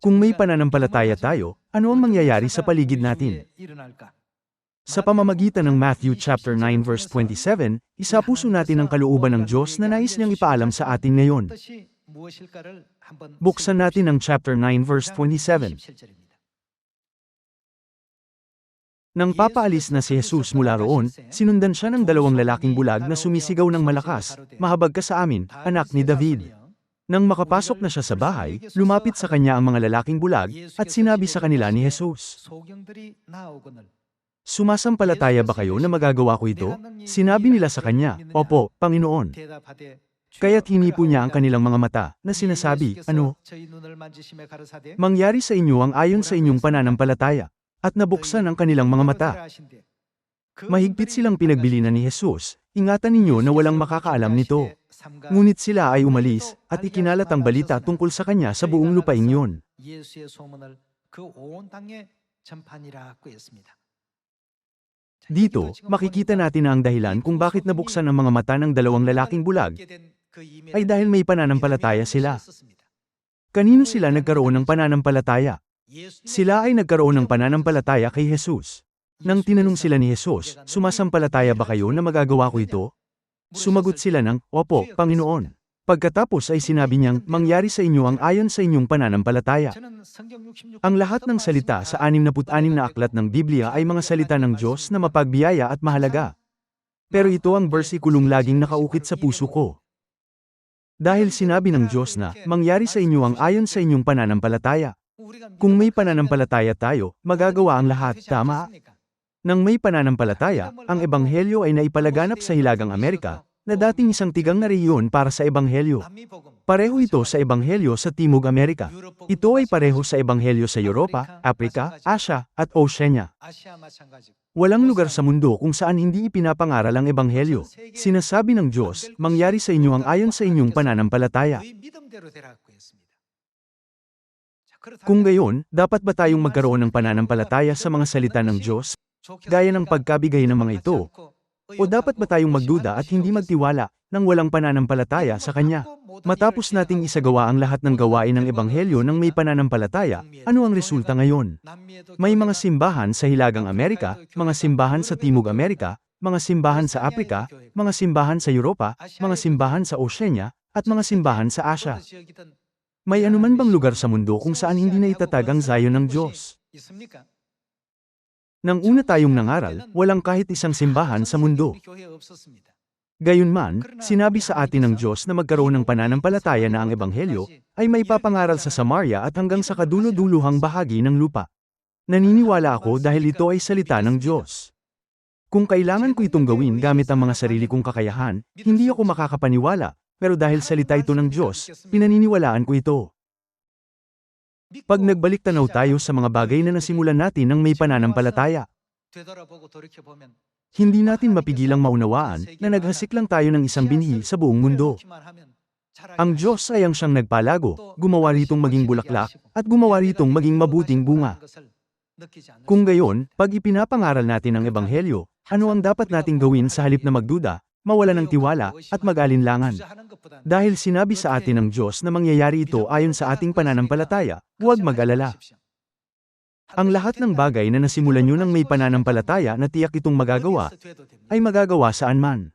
Kung may pananampalataya tayo, ano ang mangyayari sa paligid natin? Sa pamamagitan ng Matthew chapter 9 verse 27, isapuso natin ang kalooban ng Diyos na nais niyang ipaalam sa atin ngayon. Buksan natin ang chapter 9 verse 27. Nang papaalis na si Jesus mula roon, sinundan siya ng dalawang lalaking bulag na sumisigaw ng malakas, Mahabag ka sa amin, anak ni David. Nang makapasok na siya sa bahay, lumapit sa kanya ang mga lalaking bulag, at sinabi sa kanila ni Jesus, Sumasampalataya ba kayo na magagawa ko ito? Sinabi nila sa kanya, Opo, Panginoon. Kaya't hinipo niya ang kanilang mga mata, na sinasabi, Ano? Mangyari sa inyo ang ayon sa inyong pananampalataya. At nabuksan ang kanilang mga mata. Mahigpit silang pinagbilinan ni Jesus, ingatan ninyo na walang makakaalam nito. Ngunit sila ay umalis, at ikinalat ang balita tungkol sa kanya sa buong lupain yun. Dito, makikita natin na ang dahilan kung bakit nabuksan ang mga mata ng dalawang lalaking bulag ay dahil may pananampalataya sila. Kanino sila nagkaroon ng pananampalataya? Sila ay nagkaroon ng pananampalataya kay Jesus. Nang tinanong sila ni Jesus, sumasampalataya ba kayo na magagawa ko ito? Sumagot sila ng, Opo, Panginoon. Pagkatapos ay sinabi niyang, mangyari sa inyo ang ayon sa inyong pananampalataya. Ang lahat ng salita sa 66 na aklat ng Biblia ay mga salita ng Diyos na mapagbiyaya at mahalaga. Pero ito ang bersikulong laging nakaukit sa puso ko. Dahil sinabi ng Diyos na, mangyari sa inyo ang ayon sa inyong pananampalataya. Kung may pananampalataya tayo, magagawa ang lahat, tama? Nang may pananampalataya, ang Ebanghelyo ay naipalaganap sa Hilagang Amerika, na dating isang tigang na rehiyon para sa Ebanghelyo. Pareho ito sa Ebanghelyo sa Timog Amerika. Ito ay pareho sa Ebanghelyo sa Europa, Afrika, Asia, at Oceania. Walang lugar sa mundo kung saan hindi ipinapangaral ang Ebanghelyo. Sinasabi ng Diyos, mangyari sa inyo ang ayon sa inyong pananampalataya. Kung gayon, dapat ba tayong magkaroon ng pananampalataya sa mga salita ng Diyos, gaya ng pagkabigay ng mga ito? O dapat ba tayong magduda at hindi magtiwala nang walang pananampalataya sa Kanya? Matapos nating isagawa ang lahat ng gawain ng Ebanghelyo ng may pananampalataya, ano ang resulta ngayon? May mga simbahan sa Hilagang Amerika, mga simbahan sa Timog Amerika, mga simbahan sa Afrika, mga simbahan sa Europa, mga simbahan sa Oceania, at mga simbahan sa Asia. May anuman bang lugar sa mundo kung saan hindi na itatag ang Zion ng Diyos? Nang una tayong nangaral, walang kahit isang simbahan sa mundo. Gayunman, sinabi sa atin ng Diyos na magkaroon ng pananampalataya na ang Ebanghelyo ay may papangaral sa Samaria at hanggang sa kadulo-duluhang bahagi ng lupa. Naniniwala ako dahil ito ay salita ng Diyos. Kung kailangan ko itong gawin gamit ang mga sarili kong kakayahan, hindi ako makakapaniwala, pero dahil salita ito ng Diyos, pinaniniwalaan ko ito. Pag nagbalik tanaw tayo sa mga bagay na nasimulan natin ng may pananampalataya, hindi natin mapigilang maunawaan na naghasik lang tayo ng isang binhi sa buong mundo. Ang Diyos ay ang siyang nagpalago, gumawa ritong maging bulaklak, at gumawa ritong maging mabuting bunga. Kung gayon, pag ipinapangaral natin ang Ebanghelyo, ano ang dapat nating gawin sa halip na magduda, mawala ng tiwala, at mag-alinlangan? Dahil sinabi sa atin ng Diyos na mangyayari ito ayon sa ating pananampalataya, huwag mag-alala. Ang lahat ng bagay na nasimulan nyo ng may pananampalataya na tiyak itong magagawa, ay magagawa saan man.